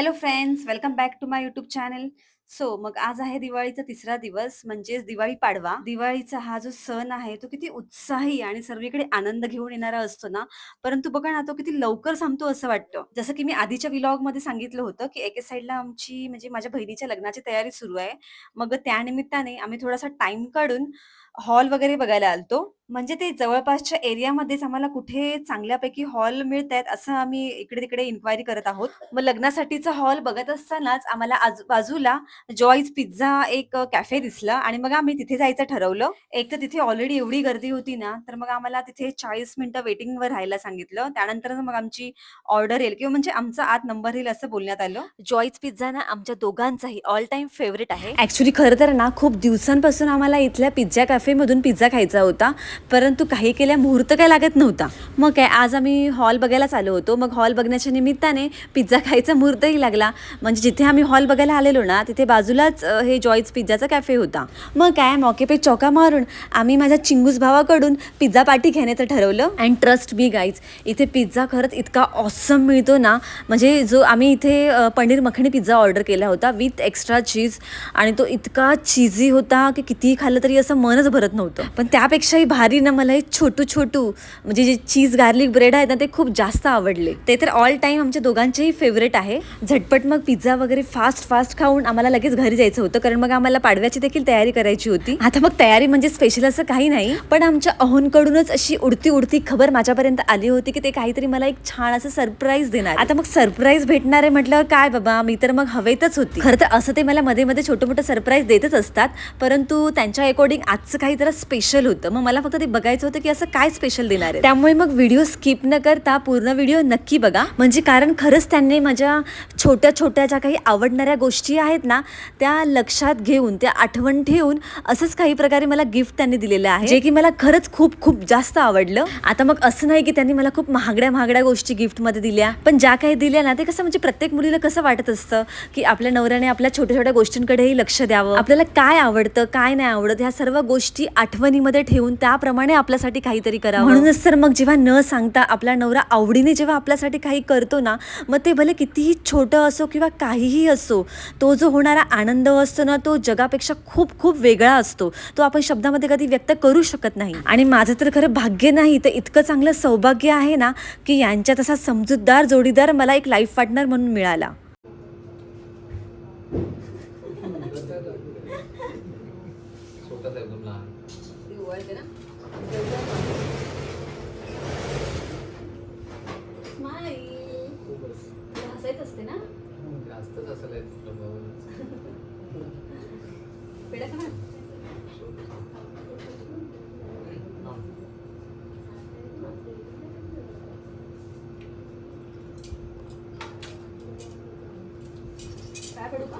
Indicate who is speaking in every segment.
Speaker 1: Hello friends welcome back to my YouTube channel so मग आज आहे दिवाळीचा तिसरा दिवस म्हणजेच दिवाळी पाडवा. दिवाळीचा हा जो सण आहे तो किती उत्साही आणि सर्वीकडे आनंद घेऊन येणारा असतो ना? परंतु बघा ना तो किती लवकर संपतो असं वाटतं. जसं की मी आधीच्या व्लॉगमध्ये सांगितलं होतं की एके साईडला आमची म्हणजे माझ्या बहिणीच्या लग्नाची तयारी सुरू आहे. मग त्यानिमित्ताने आम्ही थोडासा टाइम काढून हॉल वगैरे बघायला आलतो. म्हणजे ते जवळपासच्या एरियामध्येच आम्हाला कुठे चांगल्यापैकी हॉल मिळत आहेत असं आम्ही इकडे तिकडे इन्क्वायरी करत आहोत. मग लग्नासाठीचा हॉल बघत असतानाच आम्हाला आजूबाजूला जॉईज पिझ्झा एक कॅफे दिसला आणि मग आम्ही तिथे जायचं ठरवलं. एक तर तिथे ऑलरेडी एवढी गर्दी होती ना तर मग आम्हाला तिथे चाळीस मिनिटं वेटिंगवर राहायला सांगितलं. त्यानंतर मग आमची ऑर्डर येईल किंवा म्हणजे आमचा आत नंबर येईल असं बोलण्यात आलं. जॉईज पिझ्झा ना आमच्या दोघांचाही ऑल टाइम फेवरेट आहे. ऍक्च्युली खरं तर ना खूप दिवसांपासून आम्हाला इथल्या पिझ्झा कॅफेमधून पिझ्झा खायचा होता. परंतु काही केल्या मुहूर्त काय लागत नव्हता. मग काय आज आम्ही हॉल बघायलाच आलो होतो. मग हॉल बघण्याच्या निमित्ताने पिझ्झा खायचा मुहूर्तही लागला. म्हणजे जिथे आम्ही हॉल बघायला आलेलो ना तिथे बाजूलाच हे जॉईज पिझ्झाचा कॅफे होता. मग काय मॉके पे चौका मारून आम्ही माझ्या चिंगूस भावाकडून पिझ्झा पार्टी घेण्याचं ठरवलं. अँड ट्रस्ट बी गाईज इथे पिझ्झा खरंच इतका ऑसम मिळतो ना. म्हणजे जो आम्ही इथे पनीर मखणी पिझ्झा ऑर्डर केला होता विथ एक्स्ट्रा चीज आणि तो इतका चीजी होता की कितीही खाल्लं तरी असं मनच भरत नव्हतं. पण त्यापेक्षाही भारी ना मला हे छोटू छोटू म्हणजे जे चीज गार्लिक ब्रेड आहेत ना ते खूप जास्त आवडले. ते तर ऑल टाईम आमच्या दोघांचेही फेवरेट आहे. झटपट मग पिझ्झा वगैरे फास्ट फास्ट खाऊन आम्हाला लगेच घरी जायचं होतं कारण मग आम्हाला पाडव्याची देखील तयारी करायची होती. आता मग तयारी म्हणजे स्पेशल असं काही नाही पण आमच्या अहोंकडूनच अशी उडती उडती खबर माझ्यापर्यंत आली होती की ते काहीतरी मला एक छान असं सरप्राईज देणार आता मग सरप्राईज भेटणार आहे म्हटल्यावर काय बाबा मी तर मग हवेतच होती. खरं तर असं ते मला मध्ये मध्ये छोटं मोठं सरप्राईज देतच असतात परंतु त्यांच्या अकॉर्डिंग आजचं काही जरा स्पेशल होतं. मग मला फक्त ते बघायचं होतं की असं काय स्पेशल देणार आहे त्यामुळे मग व्हिडिओ स्किप न करता पूर्ण व्हिडिओ नक्की बघा. म्हणजे कारण खरंच त्यांनी माझ्या छोट्या छोट्या ज्या काही आवडणाऱ्या गोष्टी आहेत ना त्या लक्षात घेऊन त्या आठवण ठेवून असंच काही प्रकारे मला गिफ्ट त्यांनी दिलेलं आहे जे की मला खरंच खूप खूप जास्त आवडलं. आता मग असं नाही की त्यांनी मला खूप महागड्या महागड्या गोष्टी गिफ्टमध्ये दिल्या. पण ज्या काही दिल्या ना ते कसं म्हणजे प्रत्येक मुलीला कसं वाटत असतं की आपल्या नवऱ्याने आपल्या छोट्या छोट्या गोष्टींकडेही लक्ष द्यावं. आपल्याला काय आवडतं काय नाही आवडत ह्या सर्व गोष्टी आठवणीमध्ये ठेवून त्याप्रमाणे आपल्यासाठी काहीतरी करावं. म्हणूनच तर मग जेव्हा न सांगता आपला नवरा आवडीने जेव्हा आपल्यासाठी काही करतो ना मग ते भले कितीही छोटं असो किंवा काहीही असो तो जो होणारा आनंद असतो ना तो जगापेक्षा खूप खूप वेगळा असतो. तो आपण शब्दामध्ये कधी व्यक्त करू शकत नाही. आणि माझं तर खरं भाग्य नाही तर इतकं चांगलं सौभाग्य आहे ना की यांच्यात असा समजूतदार जोडीदार मला एक लाईफ पार्टनर म्हणून मिळाला.
Speaker 2: छोटासा एकदम लहान.
Speaker 1: हसायच असते ना?
Speaker 2: जास्तच असेल.
Speaker 1: पेढा खा ना. काय पडू का?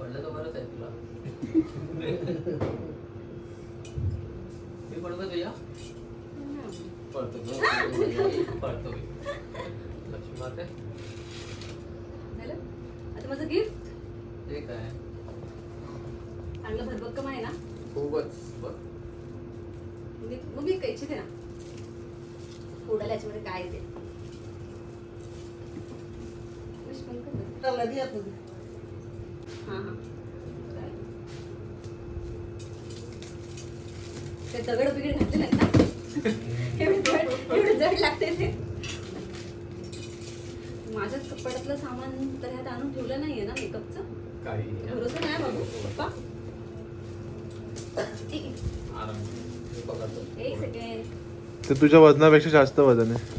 Speaker 2: पडलं तर बरंच आहे तुला. मी पडतो तुझ्या पडतो. पडतो मी लक्ष्मी माते?
Speaker 1: झालं? आता माझं गिफ्ट
Speaker 2: ते काय?
Speaker 1: चांगलं भरभक्कम आहे ना?
Speaker 2: खूपच. बघ.
Speaker 1: मी मग मी कैची दे ना फोडायला याच्यामध्ये काय आहे ते? विश पण कर ना. हा हा. ते दगड बिगड घातले ना? एवढं जड लागते ते. माझ्याच कपड्यातलं सामान तर ह्यात आणून ठेवलं नाहीये ना मेकअपचं
Speaker 2: काही
Speaker 1: भरोसा नाही बाबू. पप्पा? एक
Speaker 2: पकडतो
Speaker 1: एक सेकंड
Speaker 3: ते तुझ्या वजनापेक्षा जास्त वजन आहे.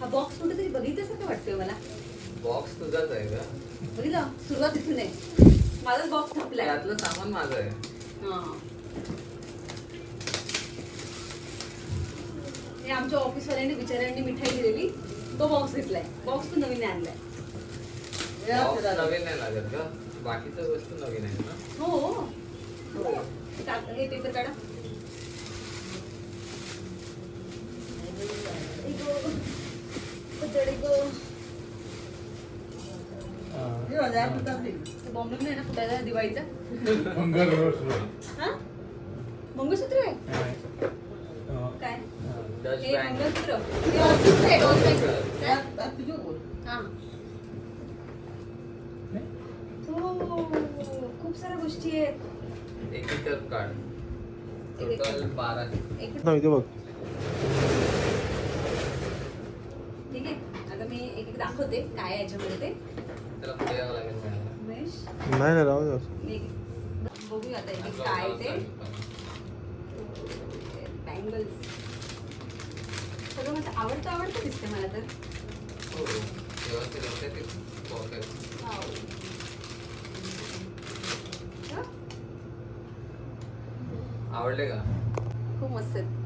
Speaker 1: हा बॉक्स कुठेतरी बघितल्यासारखं वाटतोय मला.
Speaker 2: बॉक्स तुझाच आहे का?
Speaker 1: बघितलं? सुरुवात इथून आहे माझाच बॉक्स थांबलाय
Speaker 2: त्यातलं सामान माझं आहे.
Speaker 1: हा. हे आमच्या ऑफिसवाल्यांनी बिचाऱ्यांनी मिठाई दिलेली. तो बॉक्स घेतलाय. बॉक्स पण नवीन आणलाय.
Speaker 2: नवीन नाही लागत का बाकीच्या वस्तू नवीन आहेत ना?
Speaker 1: हो. टाक- हे पेपर काढा. इगो. पचड इगो. ते बॉम्ब नाही ना फुटायचा दिवाळीचा? हा? मंगळसूत्र आहे?
Speaker 2: डच
Speaker 4: हे मंगळसूत्र. हे आहे. हा. हो, खूप साऱ्या गोष्टी आहेत.
Speaker 2: एकीकर कार्ड टोटल बारा.
Speaker 4: एक
Speaker 3: ते बघ.
Speaker 4: ठीक आहे. आता मी एक एक दाखवते काय याच्यामध्ये ते.
Speaker 2: त्याला पुढे यावं लागेल मिळायला
Speaker 4: उमेश?
Speaker 3: नाही नाही राहू
Speaker 4: बघूया आता काय ते बँगल्स सगळं माझं आवडतं आवडतं दिसते मला तर.
Speaker 2: हो.
Speaker 4: हं?
Speaker 2: आवडले का?
Speaker 4: खूप मस्त आहेत.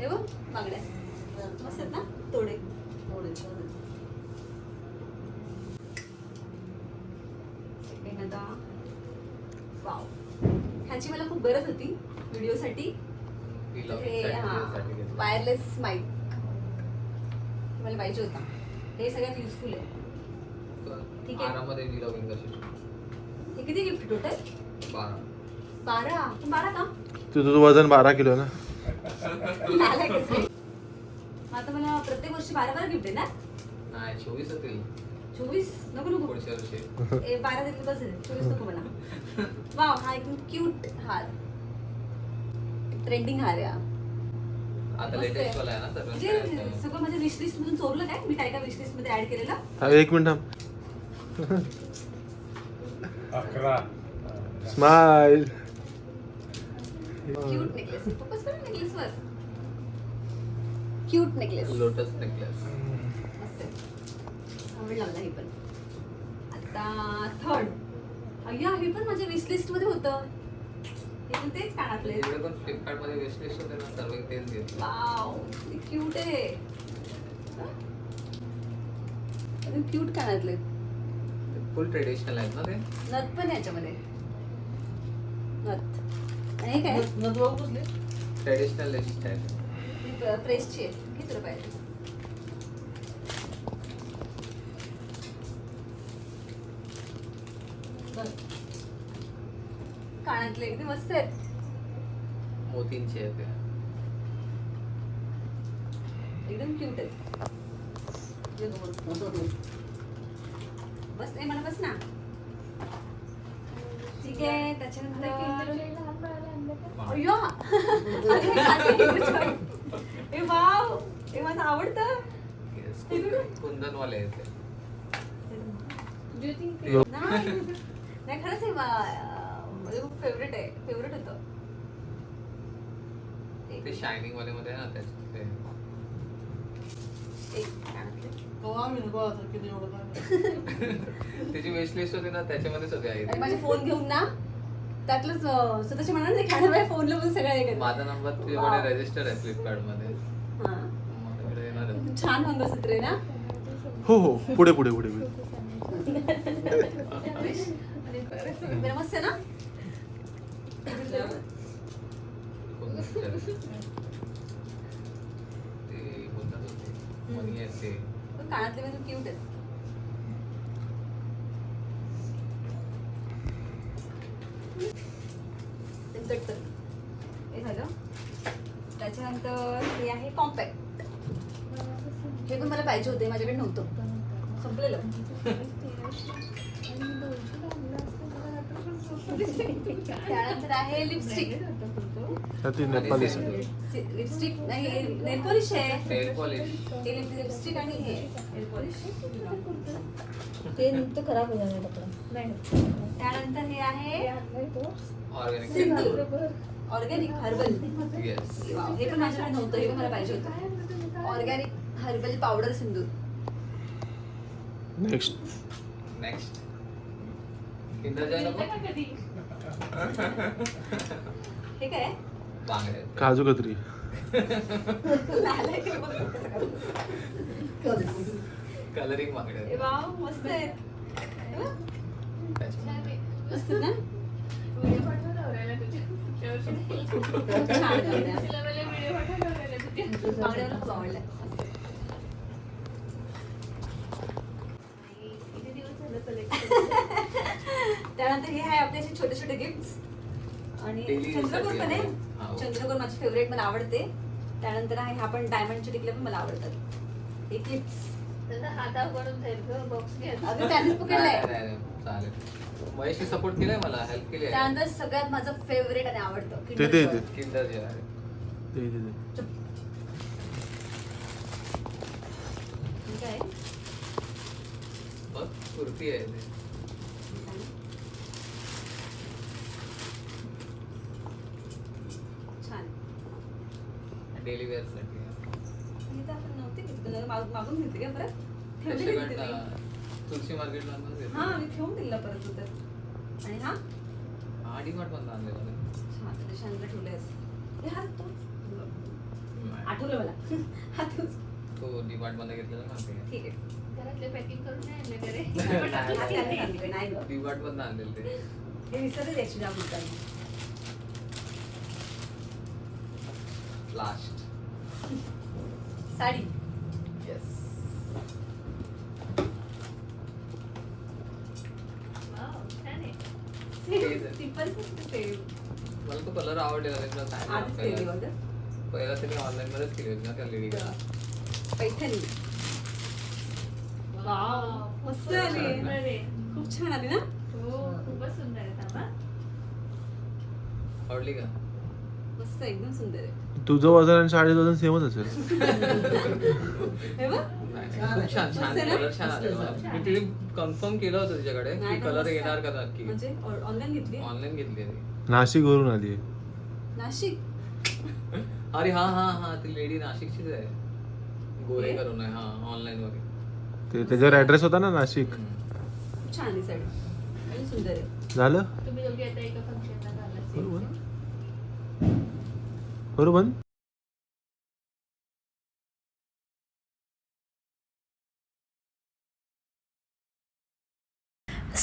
Speaker 4: हे बघ बांगड्या. मस्त आहेत ना? तोडे. Second आता वाव ह्याची मला खूप गरज होती व्हिडिओसाठी. वायरलेस माईक मला पाहिजे होता. हे सगळ्यात युजफुल आहे. ठीक आहे. हे किती गिफ्ट टोटल
Speaker 2: बारा.
Speaker 4: बारा. का?
Speaker 3: तुझं वजन बारा किलो ना?
Speaker 4: आता मला प्रत्येक वर्षी बारा बारा गिफ्ट देणार?
Speaker 2: नाही चोवीस होतील.
Speaker 4: चोवीस नको नको.
Speaker 2: पुढच्या वर्षी.
Speaker 4: ए बारा देतील बस झाले. चोवीस नको मला. वाव हा एकदम क्यूट हार. ट्रेंडिंग हार आहे हा.
Speaker 2: आता
Speaker 4: मस्त आहे.
Speaker 2: लेटेस्ट वाला आहे ना तर
Speaker 4: म्हणजे सगळं माझ्या विश लिस्ट मधून चोरलं काय? मी काय काय विश लिस्टमध्ये ऍड केलेलं?
Speaker 3: हा, एक मिनिट थांब.
Speaker 5: अकरा.
Speaker 3: स्माइल
Speaker 4: क्यूट नेकलेस फोकस कर नेकलेस वर. क्यूट नेकलेस
Speaker 2: लोटस नेकलेस
Speaker 4: आवडला मला हे पण. आता थर्ड अय्या हे पण माझ्या विश लिस्टमध्ये होतं. हे पण तेच कानातले
Speaker 2: पण फ्लिपकार्टमध्ये वेस्टलिस्ट होते ना सर्व तेच घेतलं.
Speaker 4: वाव क्यूट आहे. क्यूट कानातले
Speaker 2: फुल ट्रेडिशनल आहेत ना ते?
Speaker 4: नथ पण आहे याच्यामध्ये. नथ. आणि हे काय?
Speaker 2: ट्रेडिशनल लिस्ट आहे
Speaker 4: ही प्र- प्रेसची आहे. किती रुपयाची बघ. कानातले एकदम मस्त आहेत.
Speaker 2: मोतींची आहे ते.
Speaker 4: एकदम क्यूट आहेत. बस मला बस ना. ठीक आहे त्याच्यानंतर अय्या! अरे, हे खाते. वाव! हे माझं आवडतं.
Speaker 2: Yes. कुंदनवाले आहेत ते.
Speaker 4: नाही नाही खरंच हे मा- माझं खूप फेवरेट आहे. फेवरेट होतं.
Speaker 2: ते शायनिंग वाले मध्ये आहे ना त्याचे ते.
Speaker 4: एक.
Speaker 2: त्याची वेस्ट लिस्ट होती ना त्याच्यामध्येच होते आई.
Speaker 4: माझे फोन घेऊन ना त्यातलंच स्वतःच्या मनाने नाही खाणं माझ्या फोनला पण सगळं हे.
Speaker 2: माझा नंबर. तुझ्याकडे रजिस्टर आहे फ्लिपकार्टमध्ये.
Speaker 4: हा. छान मंगळसूत्र आहे ना?
Speaker 3: हो हो. पुढे पुढे पुढे पुढे.
Speaker 4: मस्त ना
Speaker 2: कुंदनचे. ते बोलतात होते मनी आहेत ते
Speaker 4: पण कानातले म्हणजे क्यूट आहेत. कट कर हे झालं त्याच्यानंतर हे आहे कॉम्पॅक्ट हे पण मला पाहिजे होते माझ्याकडे नव्हतं. संपलेलं. त्यानंतर आहे लिपस्टिक
Speaker 3: ती नेपाली
Speaker 4: लिपस्टिक नाही नेल पॉलिश आहे
Speaker 2: नेल पॉलिश
Speaker 4: हे लिपस्टिक आणि हे नेल पॉलिश
Speaker 6: ते नुकतं खराब हो जाणार कपडा
Speaker 4: त्यानंतर हे? आहे
Speaker 2: ऑर्गॅनिक
Speaker 4: ऑर्गॅनिक हर्बल
Speaker 2: येस
Speaker 4: हे पण माझ्याकडे नव्हतं हे पण मला पाहिजे होतं. Organic herbal powder sindoor.
Speaker 3: Next
Speaker 2: next
Speaker 4: हे काय?
Speaker 3: काजू कतरी.
Speaker 2: कलरिंग.
Speaker 4: वाव मस्त आहे. मस्त ना. बांगड्यावर खूप आवडलं त्यानंतर हे आहे आपले असे छोटे छोटे गिफ्ट आणि
Speaker 2: Daily साठी
Speaker 4: पण आहे
Speaker 2: आहे.
Speaker 1: चंद्रकोर माझी फेवरेट मला आवडते. त्यानंतर आहे हा पण डायमंडचे टिकले पण मला आवडतात. हे क्लिप्स
Speaker 6: त्याचा हाता पडून जाईल ग बॉक्स घ्या
Speaker 1: अगं त्यानेच पकडलंय.
Speaker 2: नाही, नाही, नाही, चालेल. महेशने सपोर्ट केलाय मला हेल्प केली आहे.
Speaker 1: त्यानंतर सगळ्यात माझं फेवरेट आणि आवडतं
Speaker 3: ते
Speaker 1: Kinder
Speaker 3: ते
Speaker 1: Joy.
Speaker 3: ते.
Speaker 2: किंडर जे आहे
Speaker 3: ते ते. ते.
Speaker 1: ठीक आहे.
Speaker 2: बघ कुर्ती आहे ते.
Speaker 1: छान
Speaker 2: डेली वेअरसाठी
Speaker 1: ही तर आपण नव्हती घेतली जरा माग- मागून घेतली का परत? ठेवली
Speaker 2: त्याच्याकडनं
Speaker 1: घेतली ती.
Speaker 2: तुळशी मार्केटला
Speaker 1: हा मी ठेवून दिला परत तू तर आणि हा?
Speaker 2: हा डीमार्ट मधून आणलेला मी.
Speaker 1: शांत ठेवलेस हे हा तो. आठवलं मला. हा तूच.
Speaker 2: तो डीमार्टमध्ये घेतलेला माहिती आहे
Speaker 1: ठीक आहे.
Speaker 6: घरातले पॅकिंग करून नाही आणले घरी?
Speaker 2: नाही.
Speaker 1: हा त्याने सांगितलं, नाही गं.
Speaker 2: डीमार्ट मधून आणलेलं ते.
Speaker 1: हे विसरले ऍक्च्युली आपण
Speaker 2: लास्ट.
Speaker 1: साडी.
Speaker 2: येस मला तो कलर आवडलेला तुला सांगितलं पहिला तरी ऑनलाईन मध्येच केली होती ना त्या लेडीला
Speaker 1: पैठणी. मस्त आली. खूप छान आली ना?
Speaker 6: हो खूपच सुंदर आहे.
Speaker 2: आवडली का?
Speaker 1: मस्त एकदम सुंदर आहे.
Speaker 3: तुझं वजन आणि साडीचं वजन सेमच असेल.
Speaker 1: हे बघ.
Speaker 2: नाही, खूप छान छान.
Speaker 1: मस्त आहे ना?
Speaker 2: कलर छान आले मला. मी तिथे कन्फर्म केलं होतं तिच्याकडे
Speaker 1: नाही
Speaker 2: की कलर
Speaker 1: मस्त
Speaker 2: येणार
Speaker 1: आहे.
Speaker 2: का नक्की?
Speaker 1: म्हणजे ऑनलाईन घेतली?
Speaker 2: ऑनलाईन घेतली ती
Speaker 3: नाशिक वरून आली
Speaker 1: नाशिक?
Speaker 2: अरे हा हा हा. ती लेडी नाशिकचीच आहे. गोरे
Speaker 1: हे?
Speaker 2: करून आहे. हा ऑनलाईन वगैरे.
Speaker 3: ते त्याच्यावर ऍड्रेस होता ना नाशिक?
Speaker 1: खूप छान आहे साडी आणि सुंदर आहे
Speaker 3: झालं?
Speaker 6: तुम्ही दोघी आता एका फंक्शनला
Speaker 3: बरोबर. बरोबर?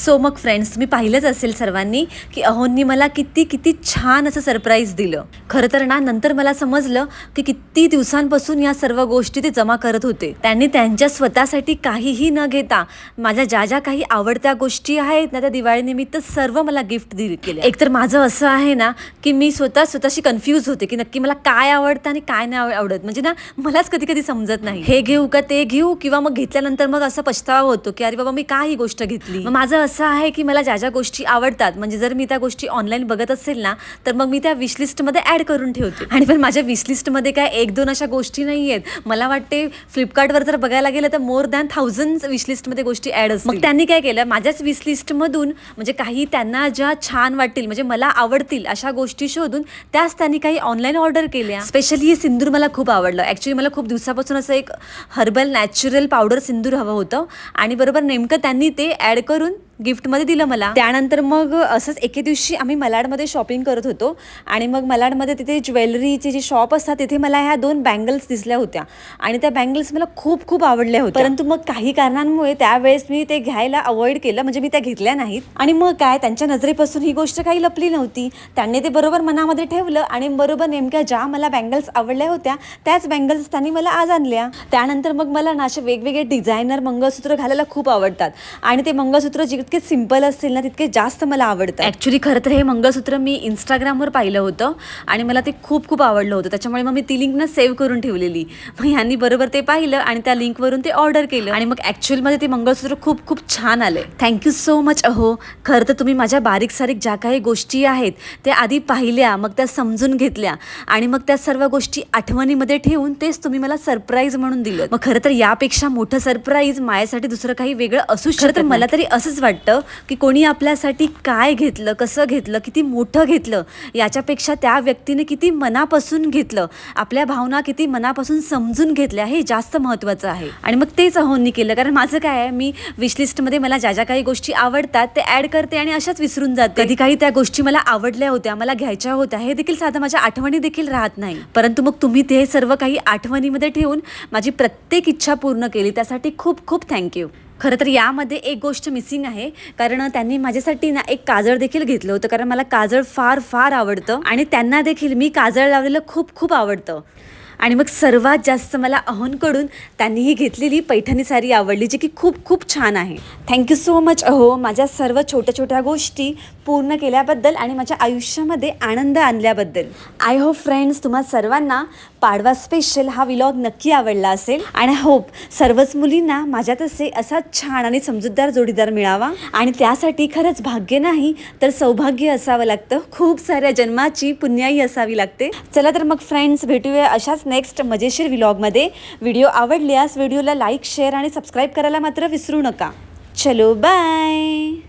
Speaker 1: सो मग फ्रेंड्स तुम्ही पाहिलंच असेल सर्वांनी की अहोंनी मला किती किती छान असं सरप्राईज दिलं. खरं तर ना नंतर मला समजलं की किती दिवसांपासून या सर्व गोष्टी ते जमा करत होते. त्यांनी त्यांच्या स्वतःसाठी काहीही न घेता माझ्या ज्या ज्या काही आवडत्या गोष्टी आहेत ना त्या दिवाळीनिमित्त सर्व मला गिफ्ट दिली केले एकतर माझं असं आहे ना की मी स्वतः स्वतःशी कन्फ्यूज होते की नक्की मला काय आवडतं आणि काय नाही आवडत. म्हणजे ना मलाच कधी कधी समजत नाही. हे घेऊ का ते घेऊ किंवा मग घेतल्यानंतर मग असा पछतावा होतो की अरे बाबा मी काय ही गोष्ट घेतली? मग माझं असं आहे की मला ज्या ज्या गोष्टी आवडतात म्हणजे जर मी त्या गोष्टी ऑनलाईन बघत असेल ना तर मग मी त्या विशलिस्टमध्ये ॲड करून ठेवते. आणि पण माझ्या विशलिस्टमध्ये काय एक दोन अशा गोष्टी नाही आहेत मला वाटते फ्लिपकार्टवर जर बघायला गेलं तर मोर दॅन थाउजंड विशलिस्टमध्ये गोष्टी ॲड असतील. मग त्यांनी काय केलं? माझ्याच विशलिस्टमधून म्हणजे काही त्यांना ज्या छान वाटतील म्हणजे मला आवडतील अशा गोष्टी शोधून त्याच त्यांनी काही ऑनलाईन ऑर्डर केल्या. स्पेशली हे सिंदूर मला खूप आवडलं. ॲक्च्युली मला खूप दिवसापासून असं एक हर्बल नॅचरल पावडर सिंदूर हवं होतं. आणि बरोबर नेमकं त्यांनी ते ॲड करून गिफ्टमध्ये दिलं मला. त्यानंतर मग असंच एके दिवशी आम्ही मलाडमध्ये शॉपिंग करत होतो. आणि मग मलाडमध्ये तिथे ज्वेलरीचे जे शॉप असतात तिथे मला ह्या दोन बँगल्स दिसल्या होत्या. आणि त्या बँगल्स मला खूप खूप आवडल्या होत्या. परंतु मग काही कारणांमुळे त्यावेळेस मी ते घ्यायला अवॉइड केलं. म्हणजे मी त्या घेतल्या नाहीत. आणि मग काय त्यांच्या नजरेपासून ही गोष्ट काही लपली नव्हती. त्यांनी ते बरोबर मनामध्ये ठेवलं आणि बरोबर नेमक्या ज्या मला बँगल्स आवडल्या होत्या त्याच बँगल्स त्यांनी मला आज आणल्या. त्यानंतर मग मला ना असे वेगवेगळे डिझायनर मंगळसूत्र घालायला खूप आवडतात. आणि ते मंगळसूत्र जितके सिंपल असतील ना तितके जास्त मला आवडतं ॲक्च्युली खरं तर हे मंगळसूत्र मी इंस्टाग्रामवर पाहिलं होतं आणि मला ते खूप खूप आवडलं होतं. त्याच्यामुळे मग मी ती लिंक ना सेव्ह करून ठेवलेली. मग ह्यांनी बरोबर ते पाहिलं आणि त्या लिंकवरून ते ऑर्डर केलं. आणि मग ॲक्च्युअलमध्ये ते मंगळसूत्र खूप खूप छान आले थँक्यू सो मच अहो. खरं तर तुम्ही माझ्या बारीक सारीक ज्या काही गोष्टी आहेत त्या आधी पाहिल्या मग त्या समजून घेतल्या आणि मग त्या सर्व गोष्टी आठवणीमध्ये ठेवून तेच तुम्ही मला सरप्राईज म्हणून दिलं. मग खरं तर यापेक्षा मोठं सरप्राईज माझ्यासाठी दुसरं काही वेगळं असू शकतं तर मला तरी असंच वाटतं. वाटतं की कोणी आपल्यासाठी काय घेतलं कसं घेतलं किती मोठं घेतलं याच्यापेक्षा त्या व्यक्तीने किती मनापासून घेतलं आपल्या भावना किती मनापासून समजून घेतल्या हे जास्त महत्त्वाचं आहे. आणि मग तेच अहोंनी केलं. कारण माझं काय आहे मी विशलिस्टमध्ये मला ज्या ज्या काही गोष्टी आवडतात ते ॲड करते आणि अशाच विसरून जाते. कधी काही त्या गोष्टी मला आवडल्या होत्या मला घ्यायच्या होत्या हे देखील साधं माझ्या आठवणी देखील राहत नाही. परंतु मग तुम्ही ते सर्व काही आठवणीमध्ये ठेवून माझी प्रत्येक इच्छा पूर्ण केली. त्यासाठी खूप खूप थँक्यू खरं तर यामध्ये एक गोष्ट मिसिंग आहे. कारण त्यांनी माझ्यासाठी ना एक काजळ देखील घेतलं होतं. कारण मला काजळ फार फार आवडतं. आणि त्यांना देखील मी काजळ लावलेलं खूप खूप आवडतं. आणि मग सर्वात जास्त मला अहोंकडून त्यांनी ही घेतलेली पैठणी साडी आवडली जी की खूप खूप छान आहे. थँक्यू सो मच अहो माझ्या सर्व छोट्या छोट्या गोष्टी पूर्ण केल्याबद्दल आणि माझ्या आयुष्यामध्ये आनंद आणल्याबद्दल. आय होप फ्रेंड्स तुम्हा सर्वांना पाडवा स्पेशल हा विलॉग नक्की आवडला असेल. आणि होप सर्वच मुलींना माझ्या तसे असा छान आणि समजूतदार जोडीदार मिळावा. आणि त्यासाठी खरंच भाग्य नाही तर सौभाग्य असावं लागतं. खूप साऱ्या जन्माची पुण्याई असावी लागते. चला तर मग फ्रेंड्स भेटूया अशाच नेक्स्ट मजेशीर व्लॉगमध्ये व्हिडिओ आवडल्यास व्हिडिओला लाईक शेअर आणि सबस्क्राईब करायला मात्र विसरू नका. चलो बाय